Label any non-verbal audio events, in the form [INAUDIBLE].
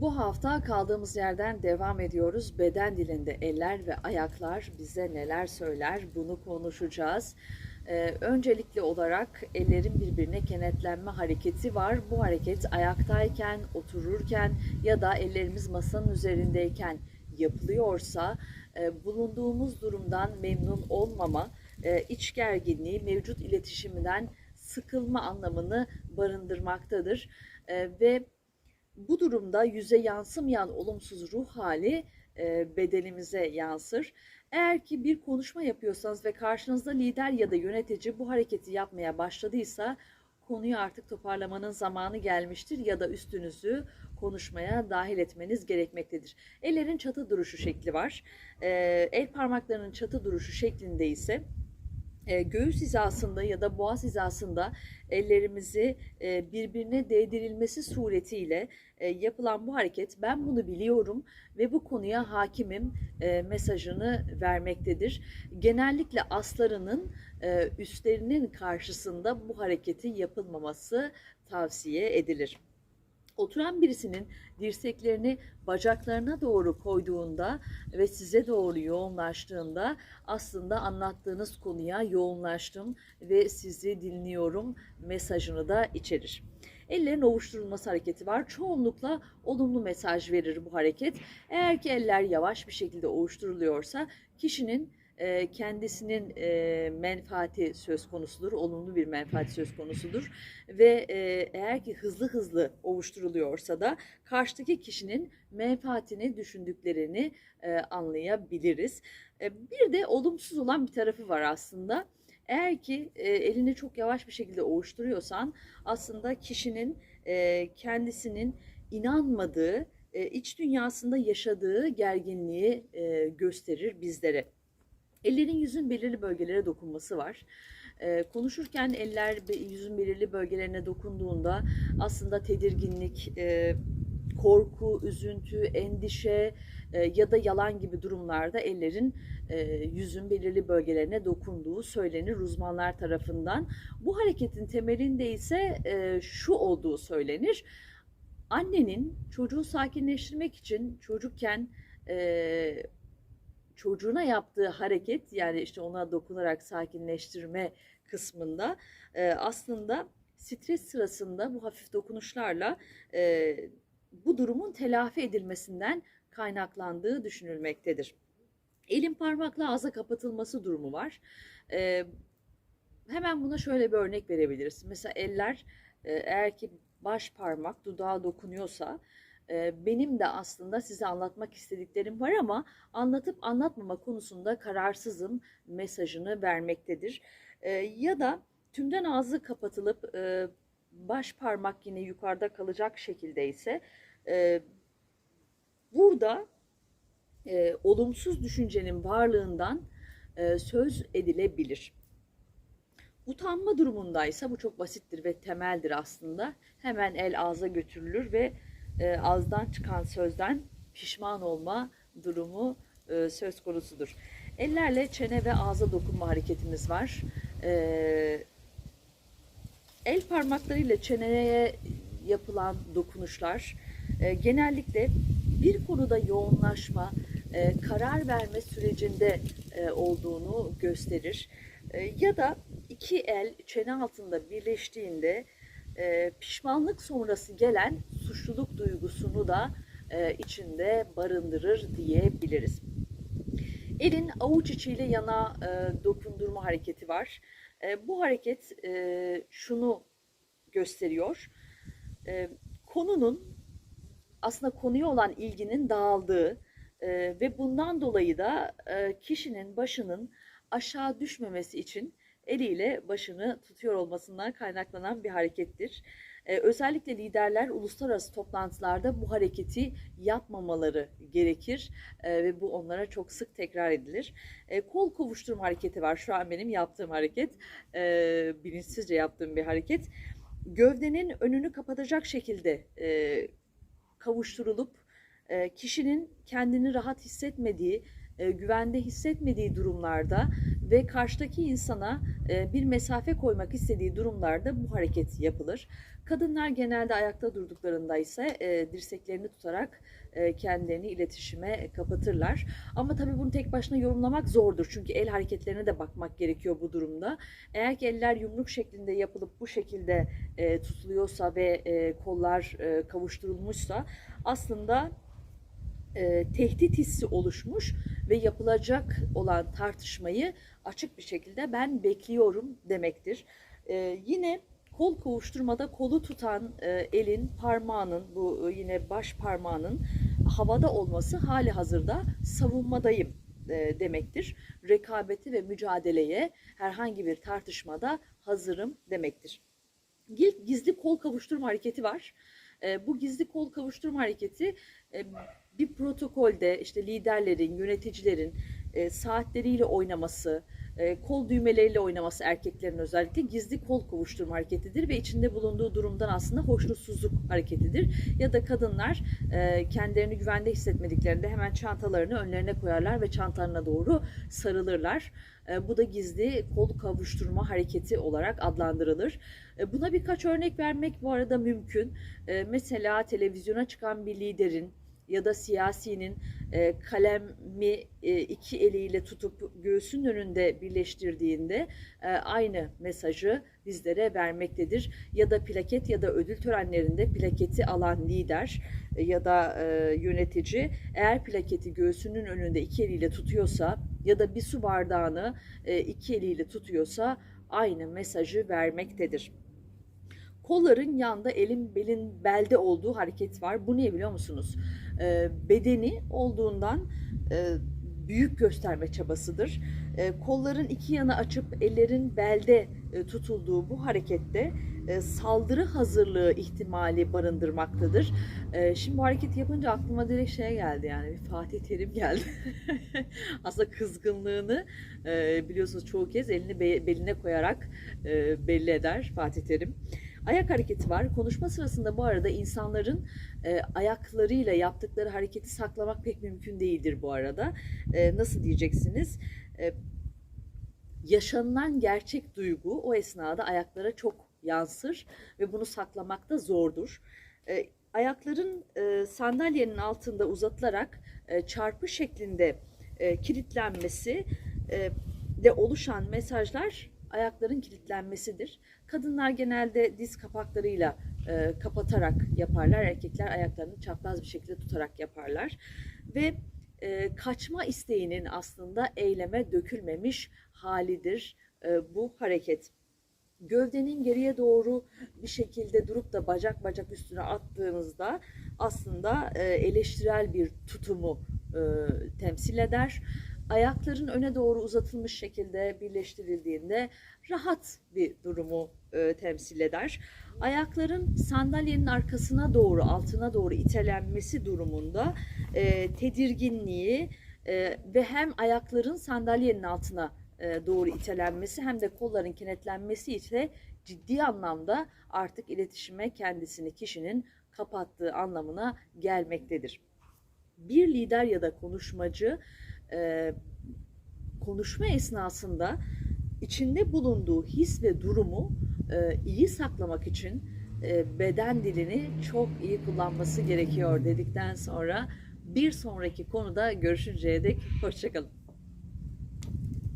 Bu hafta kaldığımız yerden devam ediyoruz. Beden dilinde eller ve ayaklar bize neler söyler bunu konuşacağız. Ee, öncelikli olarak ellerin birbirine kenetlenme hareketi var. Bu hareket ayaktayken, otururken ya da ellerimiz masanın üzerindeyken yapılıyorsa e, bulunduğumuz durumdan memnun olmama, e, iç gerginliği, mevcut iletişiminden sıkılma anlamını barındırmaktadır. E, ve bu durumda yüze yansımayan olumsuz ruh hali e, bedenimize yansır. Eğer ki bir konuşma yapıyorsanız ve karşınızda lider ya da yönetici bu hareketi yapmaya başladıysa konuyu artık toparlamanın zamanı gelmiştir ya da üstünüzü konuşmaya dahil etmeniz gerekmektedir. Ellerin çatı duruşu şekli var. E, el parmaklarının çatı duruşu şeklinde ise e, göğüs hizasında ya da boğaz hizasında ellerimizi e, birbirine değdirilmesi suretiyle e, yapılan bu hareket ben bunu biliyorum ve bu konuya hakimim mesajını vermektedir. Genellikle aslarının üstlerinin karşısında bu hareketi yapılmaması tavsiye edilir. Oturan birisinin dirseklerini bacaklarına doğru koyduğunda ve size doğru yoğunlaştığında aslında anlattığınız konuya yoğunlaştım ve sizi dinliyorum mesajını da içerir. Ellerin ovuşturulması hareketi var. Çoğunlukla olumlu mesaj verir bu hareket. Eğer ki eller yavaş bir şekilde ovuşturuluyorsa kişinin kendisinin e, menfaati söz konusudur, olumlu bir menfaat söz konusudur ve eğer ki hızlı hızlı ovuşturuluyorsa da karşıdaki kişinin menfaatini düşündüklerini anlayabiliriz. Bir de olumsuz olan bir tarafı var aslında. Eğer ki e, elini çok yavaş bir şekilde ovuşturuyorsan aslında kişinin kendisinin inanmadığı, iç dünyasında yaşadığı gerginliği gösterir bizlere. Ellerin yüzün belirli bölgelere dokunması var. Ee, konuşurken eller yüzün belirli bölgelerine dokunduğunda aslında tedirginlik, e, korku, üzüntü, endişe e, ya da yalan gibi durumlarda ellerin e, yüzün belirli bölgelerine dokunduğu söylenir uzmanlar tarafından. Bu hareketin temelinde ise şu olduğu söylenir. Annenin çocuğu sakinleştirmek için çocukken çocuğuna yaptığı hareket yani işte ona dokunarak sakinleştirme kısmında e, aslında stres sırasında bu hafif dokunuşlarla e, bu durumun telafi edilmesinden kaynaklandığı düşünülmektedir. Elin parmakla ağza kapatılması durumu var. E, hemen buna şöyle bir örnek verebiliriz. Mesela eller e, eğer ki baş parmak dudağa dokunuyorsa benim de aslında size anlatmak istediklerim var ama anlatıp anlatmama konusunda kararsızım mesajını vermektedir. Ya da tümden ağzı kapatılıp baş parmak yine yukarıda kalacak şekilde ise burada olumsuz düşüncenin varlığından söz edilebilir. Utanma durumundaysa bu çok basittir ve temeldir aslında. Hemen el ağza götürülür ve e, ağızdan çıkan sözden pişman olma durumu e, söz konusudur. Ellerle çene ve ağza dokunma hareketimiz var. E, el parmaklarıyla çeneye yapılan dokunuşlar e, genellikle bir konuda yoğunlaşma, e, karar verme sürecinde e, olduğunu gösterir. E, ya da iki el çene altında birleştiğinde e, pişmanlık sonrası gelen suçluluk duygusunu da e, içinde barındırır diyebiliriz. Elin avuç içiyle yana e, dokundurma hareketi var. E, bu hareket e, şunu gösteriyor. E, konunun aslında konuya olan ilginin dağıldığı e, ve bundan dolayı da e, kişinin başının aşağı düşmemesi için eliyle başını tutuyor olmasından kaynaklanan bir harekettir. Ee, özellikle liderler uluslararası toplantılarda bu hareketi yapmamaları gerekir ee, ve bu onlara çok sık tekrar edilir. Ee, kol kovuşturma hareketi var. Şu an benim yaptığım hareket, bilinçsizce yaptığım bir hareket. Gövdenin önünü kapatacak şekilde e, kavuşturulup kişinin kendini rahat hissetmediği, e, güvende hissetmediği durumlarda ve karşıdaki insana e, bir mesafe koymak istediği durumlarda bu hareket yapılır. Kadınlar genelde ayakta durduklarında ise e, dirseklerini tutarak e, kendilerini iletişime kapatırlar. Ama tabii bunu tek başına yorumlamak zordur. Çünkü el hareketlerine de bakmak gerekiyor bu durumda. Eğer ki eller yumruk şeklinde yapılıp bu şekilde e, tutuluyorsa ve e, kollar e, kavuşturulmuşsa aslında e, tehdit hissi oluşmuş ve yapılacak olan tartışmayı açık bir şekilde ben bekliyorum demektir. E, yine kol kovuşturmada kolu tutan e, elin parmağının bu e, yine baş parmağının havada olması hali hazırda savunmadayım e, demektir. Rekabeti ve mücadeleye herhangi bir tartışmada hazırım demektir. Gizli kol kavuşturma hareketi var. E, bu gizli kol kavuşturma hareketi e, bir protokolde işte liderlerin, yöneticilerin e, saatleriyle oynaması, e, kol düğmeleriyle oynaması erkeklerin özellikle gizli kol kavuşturma hareketidir ve içinde bulunduğu durumdan aslında hoşnutsuzluk hareketidir. Ya da kadınlar e, kendilerini güvende hissetmediklerinde hemen çantalarını önlerine koyarlar ve çantalarına doğru sarılırlar. E, bu da gizli kol kavuşturma hareketi olarak adlandırılır. E, buna birkaç örnek vermek bu arada mümkün. E, mesela televizyona çıkan bir liderin ya da siyasinin e, kalemi e, iki eliyle tutup göğsünün önünde birleştirdiğinde e, aynı mesajı bizlere vermektedir. Ya da plaket ya da ödül törenlerinde plaketi alan lider e, ya da e, yönetici eğer plaketi göğsünün önünde iki eliyle tutuyorsa ya da bir su bardağını e, iki eliyle tutuyorsa aynı mesajı vermektedir. Kolların yanda, elin, belin, belde olduğu hareket var. Bu ne biliyor musunuz? Ee, bedeni olduğundan e, büyük gösterme çabasıdır. E, kolların iki yana açıp ellerin belde e, tutulduğu bu harekette e, saldırı hazırlığı ihtimali barındırmaktadır. E, şimdi bu hareketi yapınca aklıma direkt şey geldi yani bir Fatih Terim geldi. [LAUGHS] Aslında kızgınlığını e, biliyorsunuz çoğu kez elini be- beline koyarak e, belli eder Fatih Terim. Ayak hareketi var. Konuşma sırasında bu arada insanların e, ayaklarıyla yaptıkları hareketi saklamak pek mümkün değildir bu arada. E, nasıl diyeceksiniz? E, yaşanılan gerçek duygu o esnada ayaklara çok yansır ve bunu saklamak da zordur. E, ayakların e, sandalyenin altında uzatılarak e, çarpı şeklinde e, kilitlenmesi e, de oluşan mesajlar ayakların kilitlenmesidir. Kadınlar genelde diz kapaklarıyla e, kapatarak yaparlar. Erkekler ayaklarını çapraz bir şekilde tutarak yaparlar. Ve e, kaçma isteğinin aslında eyleme dökülmemiş halidir e, bu hareket. Gövdenin geriye doğru bir şekilde durup da bacak bacak üstüne attığınızda aslında e, eleştirel bir tutumu e, temsil eder. Ayakların öne doğru uzatılmış şekilde birleştirildiğinde rahat bir durumu e, temsil eder. Ayakların sandalyenin arkasına doğru, altına doğru itelenmesi durumunda e, tedirginliği e, ve hem ayakların sandalyenin altına e, doğru itelenmesi hem de kolların kenetlenmesi ise ciddi anlamda artık iletişime kendisini kişinin kapattığı anlamına gelmektedir. Bir lider ya da konuşmacı e, konuşma esnasında içinde bulunduğu his ve durumu e, iyi saklamak için e, beden dilini çok iyi kullanması gerekiyor dedikten sonra bir sonraki konuda görüşünceye dek hoşçakalın.